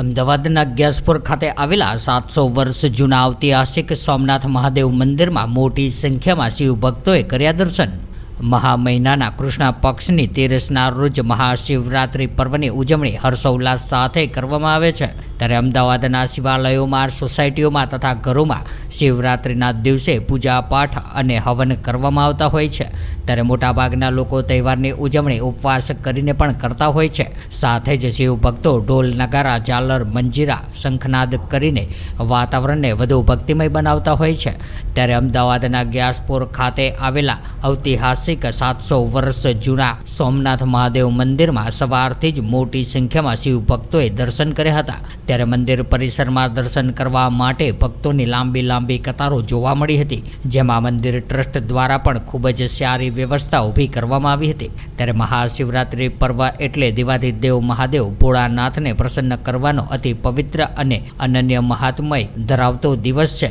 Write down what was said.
અમદાવાદના ગ્યાસપુર ખાતે આવેલા સાતસો વર્ષ જૂના ઐતિહાસિક સોમનાથ મહાદેવ મંદિરમાં મોટી સંખ્યામાં શિવ ભક્તોએ કર્યા દર્શન. મહા મહિનાના કૃષ્ણ પક્ષની તેરસના રોજ મહાશિવરાત્રિ પર્વની ઉજવણી હર્ષોલ્લાસ સાથે કરવામાં આવે છે. ત્યારે અમદાવાદના શિવાલયોમાં, સોસાયટીઓમાં તથા ઘરોમાં શિવરાત્રિના દિવસે પૂજા પાઠ અને હવન કરવામાં આવતા હોય છે. ત્યારે મોટાભાગના લોકો તહેવારની ઉજવણી ઉપવાસ કરીને પણ કરતા હોય છે. સાથે જ શિવ ભક્તો ઢોલ, નગારા, ઝાલર, મંજીરા, શંખનાદ કરીને વાતાવરણને વધુ ભક્તિમય બનાવતા હોય છે. ત્યારે અમદાવાદના ગ્યાસપુર ખાતે આવેલા ઐતિહાસિક સાતસો વર્ષ જૂના સોમનાથ મહાદેવ મંદિરમાં સવારથી જ મોટી સંખ્યામાં શિવ ભક્તોએ દર્શન કર્યા હતા. ત્યારે મંદિર પરિસરમાં દર્શન કરવા માટે ભક્તોની લાંબી લાંબી કતારો જોવા મળી હતી, જેમાં મંદિર ટ્રસ્ટ દ્વારા પણ ખૂબ જ સારી વ્યવસ્થા ઊભી કરવામાં આવી હતી. ત્યારે મહાશિવરાત્રિ પર્વ એટલે દેવાધિદેવ મહાદેવ ભોળાનાથને પ્રસન્ન કરવાનો અતિ પવિત્ર અને અનન્ય મહાત્મય ધરાવતો દિવસ છે.